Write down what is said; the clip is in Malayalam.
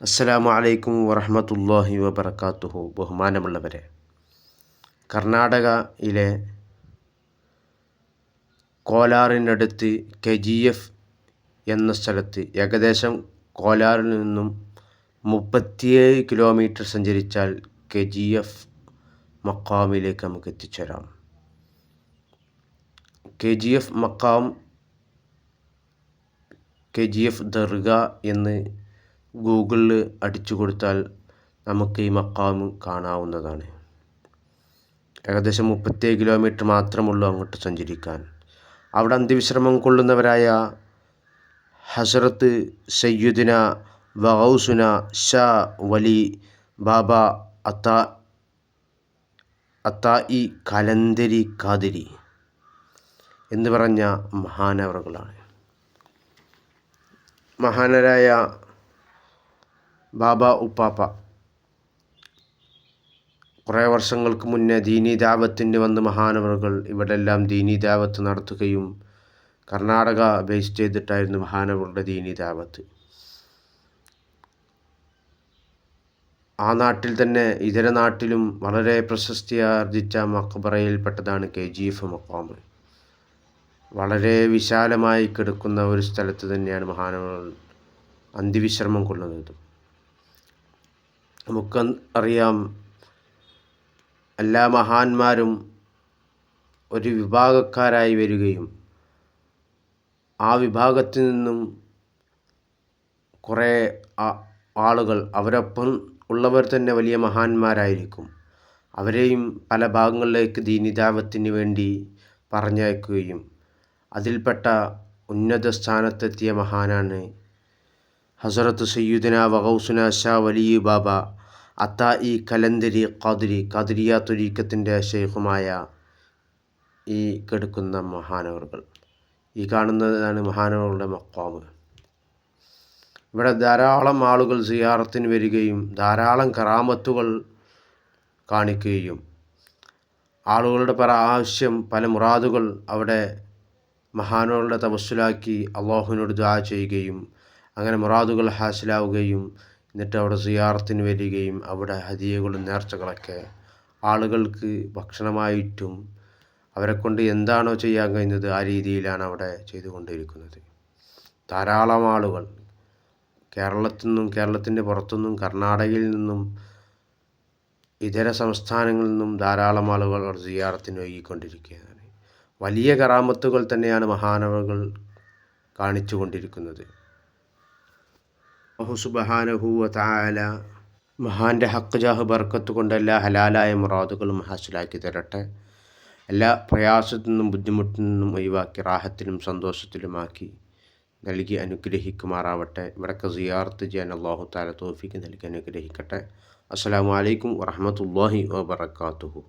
അസ്സലാമു അലൈക്കും വറഹമത്തല്ലാഹി വബർക്കാത്തുഹു ബഹുമാനമുള്ളവരെ കർണാടകയിലെ കോലാറിനടുത്ത് കെ ജി എഫ് എന്ന സ്ഥലത്ത് ഏകദേശം കോലാറിൽ നിന്നും മുപ്പത്തിയേഴ് കിലോമീറ്റർ സഞ്ചരിച്ചാൽ കെ ജി എഫ് മക്കാമിലേക്ക് നമുക്ക് എത്തിച്ചേരാം. K G F Makkam K G F Dargah എന്ന് ഗൂഗിളിൽ അടിച്ചു കൊടുത്താൽ നമുക്ക് ഈ മക്കാമ് കാണാവുന്നതാണ്. ഏകദേശം മുപ്പത്തേഴ് കിലോമീറ്റർ മാത്രമുള്ളൂ അങ്ങോട്ട് സഞ്ചരിക്കാൻ. അവിടെ അന്ത്യവിശ്രമം കൊള്ളുന്നവരായ ഹസ്രത്ത് സയ്യുദിന വഹൗസുന ഷാ വലി ബാബ അത്ത അത്തായി കലന്തരി കാതിരി എന്ന് പറഞ്ഞ മഹാനവറുകളാണ്. മഹാനരായ ബാബ ഉപ്പാപ്പ. കുറേ വർഷങ്ങൾക്ക് മുന്നേ ദീനി ദാവത്തിന് വന്ന് മഹാനവറുകൾ ഇവിടെല്ലാം ദീനി ദാവത്ത് നടത്തുകയും കർണാടക ബേസ് ചെയ്തിട്ടായിരുന്നു മഹാനവറുടെ ദീനി ദാവത്ത് ആ നാട്ടിൽ തന്നെ ഇതര നാട്ടിലും വളരെ പ്രശസ്തി ആർജിച്ച മക്ബറയിൽപ്പെട്ടതാണ് കെ ജി എഫ് മക്കാമ് വളരെ വിശാലമായി കിടക്കുന്ന ഒരു സ്ഥലത്ത് തന്നെയാണ് മഹാനവറുകൾ അന്തിവിശ്രമം കൊള്ളുന്നത്. നമുക്ക് അറിയാം എല്ലാ മഹാന്മാരും ഒരു വിഭാഗക്കാരായി വരികയും ആ വിഭാഗത്തിൽ നിന്നും കുറേ ആളുകൾ അവരൊപ്പം ഉള്ളവർ തന്നെ വലിയ മഹാന്മാരായിരിക്കും. അവരെയും പല ഭാഗങ്ങളിലേക്ക് ദീനിദാവത്തിന് വേണ്ടി പറഞ്ഞയക്കുകയും അതിൽപ്പെട്ട ഉന്നത സ്ഥാനത്തെത്തിയ മഹാനാണ് ഹസരത്ത് സയ്യുദന വഹൗസുന ഷാ വലിയ ബാബ. അത്ത ഈ കലന്തരി ഖാദിരി ഖാദിരിയ തുരീക്കത്തിന്റെ ഷെയ്ഖുമായ ഈ കെടുക്കുന്ന മഹാനവറുകൾ. ഈ കാണുന്നതാണ് മഹാനവറുടെ മക്കാമ് ഇവിടെ ധാരാളം ആളുകൾ സിയാറത്തിന് വരികയും ധാരാളം കറാമത്തുകൾ കാണിക്കുകയും ആളുകളുടെ പല ആവശ്യം പല മുറാദുകൾ അവിടെ മഹാനുകളുടെ തപസ്സിലാക്കി അള്ളാഹുവിനോട് ദുആ ചെയ്യുകയും അങ്ങനെ മുറാദുകൾ ഹാസിലാവുകയും എന്നിട്ട് അവിടെ സിയാറത്തിന് വരികയും അവിടെ ഹദിയകളും നേർച്ചകളൊക്കെ ആളുകൾക്ക് ഭക്ഷണമായിട്ടും അവരെ കൊണ്ട് എന്താണോ ചെയ്യാൻ കഴിയുന്നത് ആ രീതിയിലാണ് അവിടെ ചെയ്തുകൊണ്ടിരിക്കുന്നത്. ധാരാളം ആളുകൾ കേരളത്തിൽ നിന്നും കേരളത്തിന്റെ പുറത്തുനിന്നും കർണാടകയിൽ നിന്നും ഇതര സംസ്ഥാനങ്ങളിൽ നിന്നും ധാരാളം ആളുകൾ സിയാറത്തിന് ഒഴുകിക്കൊണ്ടിരിക്കുകയാണ് വലിയ കറാമത്തുകൾ തന്നെയാണ് മഹാനവകൾ കാണിച്ചു കൊണ്ടിരിക്കുന്നത് സുബഹാനഹുവ താല മഹാന്റെ ഹക്ക് ജാഹ് ബർക്കത്ത് കൊണ്ട് എല്ലാ ഹലാലായ മുറാദുകളും ഹാസിലാക്കി തരട്ടെ. എല്ലാ പ്രയാസത്തു നിന്നും ബുദ്ധിമുട്ടിൽ നിന്നും ഒഴിവാക്കി റാഹത്തിലും സന്തോഷത്തിലുമാക്കി നൽകി അനുഗ്രഹിക്കുമാറാവട്ടെ. ഇവിടൊക്കെ സിയാർത്ത് ചെയ്യാൻ അള്ളാഹു താല തോഫിക്ക് നൽകി അനുഗ്രഹിക്കട്ടെ. അസ്സാം വലൈക്കും വറഹമത്തല്ലാഹി വാബർക്കാത്തുഹു